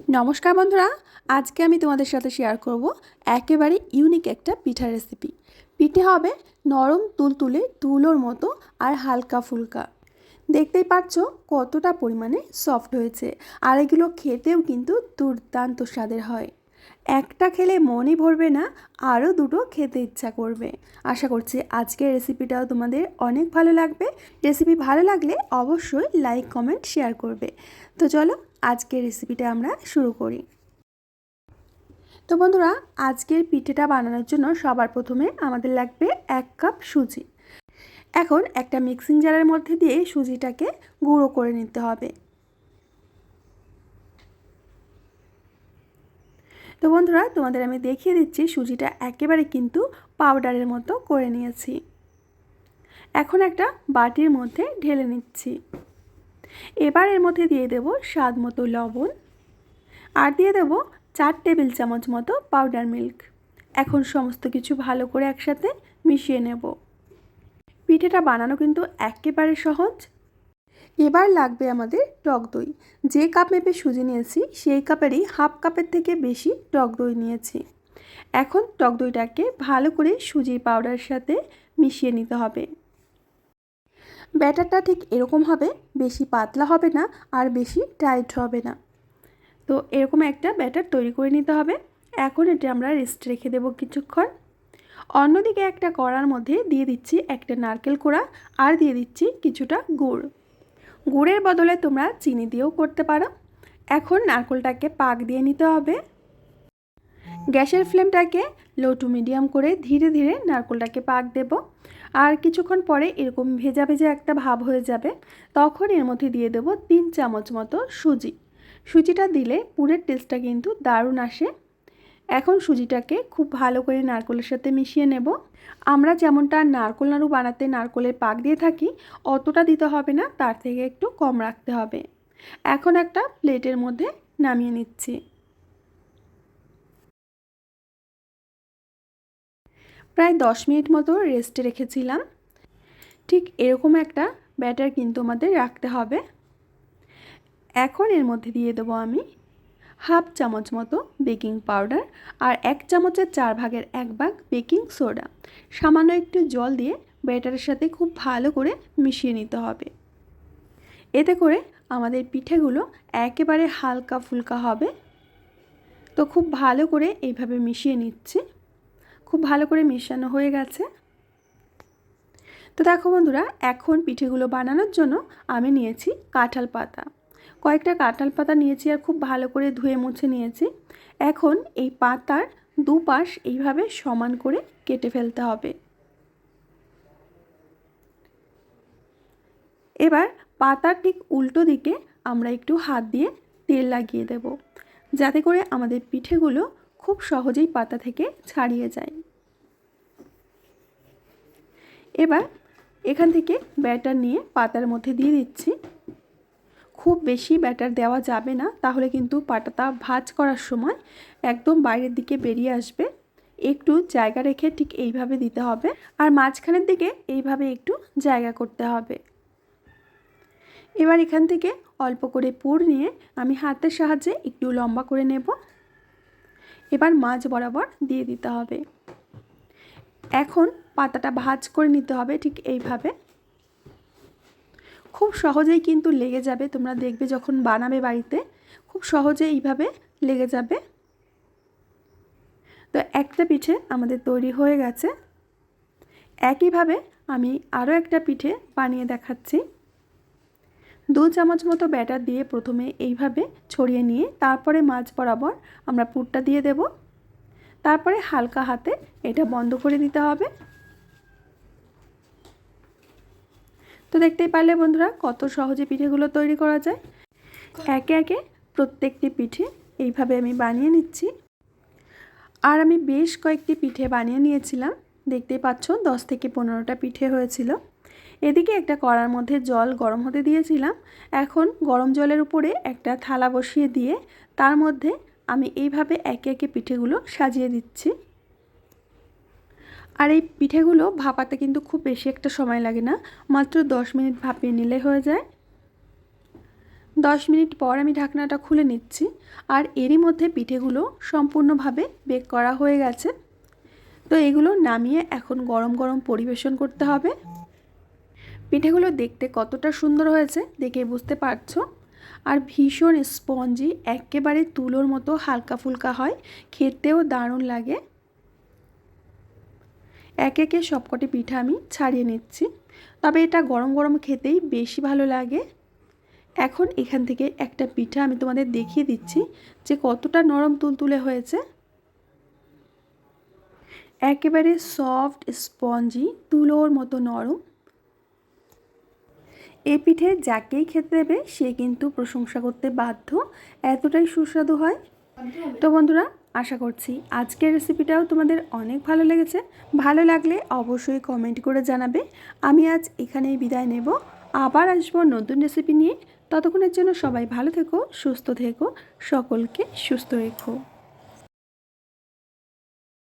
নমস্কার বন্ধুরা, আজকে আমি তোমাদের সাথে শেয়ার করব একেবারে ইউনিক একটা পিঠা রেসিপি পিঠে হবে নরম তুলতুলে তুলোর মতো আর হালকা ফুলকা। দেখতেই পাচ্ছ কতটা পরিমাণে সফট হয়েছে আর এগুলো খেতেও কিন্তু দুর্দান্ত স্বাদের হয়। একটা খেলে মনই ভরবে না, আরও দুটো খেতে ইচ্ছা করবে। আশা করছি আজকের রেসিপিটাও তোমাদের অনেক ভালো লাগবে। রেসিপি ভালো লাগলে অবশ্যই লাইক কমেন্ট শেয়ার করবে। তো চলো আজকের রেসিপিটা আমরা শুরু করি। তো বন্ধুরা, আজকের পিঠেটা বানানোর জন্য সবার প্রথমে আমাদের লাগবে এক কাপ সুজি। এখন একটা মিক্সিং জারের মধ্যে দিয়ে সুজিটাকে গুঁড়ো করে নিতে হবে। তো বন্ধুরা, তোমাদের আমি দেখিয়ে দিচ্ছি সুজিটা একেবারে কিন্তু পাউডারের মতো করে নিয়েছি। এখন একটা বাটির মধ্যে ঢেলে নিচ্ছি। এবার এর মধ্যে দিয়ে দেব স্বাদ মতো লবণ আর দিয়ে দেব চার টেবিল চামচ মতো পাউডার মিল্ক এখন সমস্ত কিছু ভালো করে একসাথে মিশিয়ে নেব। পিঠেটা বানানো কিন্তু একেবারে সহজ। এবার লাগবে আমাদের টক দই। যে কাপ মেপে সুজি নিয়েছি, সেই কাপেরই হাফ কাপের থেকে বেশি টক দই নিয়েছি। এখন টক দইটাকে ভালো করে সুজির পাউডারের সাথে মিশিয়ে নিতে হবে। ব্যাটারটা ঠিক এরকম হবে, বেশি পাতলা হবে না আর বেশি টাইট হবে না। তো এরকম একটা ব্যাটার তৈরি করে নিতে হবে। এখন এটা আমরা রেস্ট রেখে দেবো কিছুক্ষণ। অন্যদিকে একটা কড়ার মধ্যে দিয়ে দিচ্ছি একটা নারকেল কোড়া আর দিয়ে দিচ্ছি কিছুটা গুড়। গুড়ের বদলে তোমরা চিনি দিয়েও করতে পারো। এখন নারকেলটাকে পাক দিয়ে নিতে হবে। গ্যাসের ফ্লেমটাকে লো টু মিডিয়াম করে ধীরে ধীরে নারকেলটাকে পাক দেব। আর কিছুক্ষণ পরে এরকম ভেজা ভেজা একটা ভাব হয়ে যাবে, তখন এর মধ্যে দিয়ে দেব তিন চামচ মতো সুজি। সুজিটা দিলে পুরের টেস্টটা কিন্তু দারুণ আসে। এখন সুজিটাকে খুব ভালো করে নারকলের সাথে মিশিয়ে নেব। আমরা যেমনটা নারকোল নাড়ু বানাতে নারকলের পাক দিয়ে থাকি, অতটা দিতে হবে না, তার থেকে একটু কম রাখতে হবে। এখন একটা প্লেটের মধ্যে নামিয়ে নিচ্ছি। প্রায় দশ মিনিট মতো রেস্টে রেখেছিলাম। ঠিক এরকম একটা ব্যাটার কিন্তু আমাদের রাখতে হবে। এখন এর মধ্যে দিয়ে দেবো আমি হাফ চামচ মতো বেকিং পাউডার আর এক চামচের চার ভাগের এক ভাগ বেকিং সোডা সামান্য একটু জল দিয়ে ব্যাটারের সাথে খুব ভালো করে মিশিয়ে নিতে হবে। এতে করে আমাদের পিঠেগুলো একেবারে হালকা ফুলকা হবে। তো খুব ভালো করে এইভাবে মিশিয়ে নিচ্ছি। খুব ভালো করে মেশানো হয়ে গেছে। তো দেখো বন্ধুরা, এখন পিঠেগুলো বানানোর জন্য আমি নিয়েছি কাঁঠাল পাতা। কয়েকটা কাঁঠাল পাতা নিয়েছি আর খুব ভালো করে ধুয়ে মুছে নিয়েছি। এখন এই পাতার দুপাশ এইভাবে সমান করে কেটে ফেলতে হবে। এবার পাতার ঠিক উল্টো দিকে আমরা একটু হাত দিয়ে তেল লাগিয়ে দেব, যাতে করে আমাদের পিঠেগুলো খুব সহজেই পাতা থেকে ছাড়িয়ে যায়। এবার এখান থেকে ব্যাটার নিয়ে পাতার মধ্যে দিয়ে দিচ্ছি। খুব বেশি ব্যাটার দেওয়া যাবে না, তাহলে কিন্তু পাটাটা ভাজ করার সময় একদম বাইরের দিকে বেরিয়ে আসবে। একটু জায়গা রেখে ঠিক এইভাবে দিতে হবে আর মাঝখানের দিকে এইভাবে একটু জায়গা করতে হবে। এবার এখান থেকে অল্প করে পুর নিয়ে আমি হাতের সাহায্যে একটু লম্বা করে নেব। এবার মাছ বরাবর দিয়ে দিতে হবে। এখন পাতাটা ভাজ করে নিতে হবে ঠিক এইভাবে। খুব সহজেই কিন্তু লেগে যাবে, তোমরা দেখবে যখন বানাবে বাড়িতে, খুব সহজে এইভাবে লেগে যাবে। তো একটা পিঠে আমাদের তৈরি হয়ে গেছে। একইভাবে আমি আরও একটা পিঠে বানিয়ে দেখাচ্ছি। দু চামচ মতো ব্যাটার দিয়ে প্রথমে এইভাবে ছড়িয়ে নিয়ে, তারপরে মাছ বরাবর আমরা পুরটা দিয়ে দেব। তারপরে হালকা হাতে এটা বন্ধ করে দিতে হবে। তো দেখতেই পারলে বন্ধুরা কত সহজে পিঠেগুলো তৈরি করা যায়। একে একে প্রত্যেকটি পিঠে এইভাবে আমি বানিয়ে নিচ্ছি। আর আমি বেশ কয়েকটি পিঠে বানিয়ে নিয়েছিলাম। দেখতেই পাচ্ছ দশ থেকে পনেরোটা পিঠে হয়েছিল। এদিকে একটা কড়ার মধ্যে জল গরম হতে দিয়েছিলাম। এখন গরম জলের উপরে একটা থালা বসিয়ে দিয়ে তার মধ্যে আমি এইভাবে একে একে পিঠেগুলো সাজিয়ে দিচ্ছি। আর এই পিঠেগুলো ভাপাতে কিন্তু খুব বেশি একটা সময় লাগে না, মাত্র দশ মিনিট ভাপিয়ে নিলে হয়ে যায়। দশ মিনিট পর আমি ঢাকনাটা খুলে নিচ্ছি, আর এরই মধ্যে পিঠেগুলো সম্পূর্ণভাবে বেক করা হয়ে গেছে। তো এগুলো নামিয়ে এখন গরম গরম পরিবেশন করতে হবে। পিঠেগুলো দেখতে কতটা সুন্দর হয়েছে দেখে বুঝতে পারছ? আর ভীষণ স্পঞ্জি, একেবারে তুলোর মতো হালকা ফুলকা হয়। খেতেও দারুণ লাগে। এক একে সবকটি পিঠা আমি ছাড়িয়ে নিচ্ছি। তবে এটা গরম গরম খেতেই বেশি ভালো লাগে। এখন এখান থেকে একটা পিঠা আমি তোমাদের দেখিয়ে দিচ্ছি যে কতটা নরম তুলতুলে হয়েছে। একেবারে সফট স্পঞ্জি, তুলোর মতো নরম। এ পিঠে যাকেই খেতে দেবে, সে কিন্তু প্রশংসা করতে বাধ্য। এতটাই সুস্বাদু হয়। তো বন্ধুরা, আশা করছি আজকের রেসিপিটাও তোমাদের অনেক ভালো লেগেছে। ভালো লাগলে অবশ্যই কমেন্ট করে জানাবে। আমি আজ এখানেই বিদায় নেব। আবার আসব নতুন রেসিপি নিয়ে। ততক্ষণের জন্য সবাই ভালো থেকো, সুস্থ থেকো, সকলকে সুস্থ রেখো।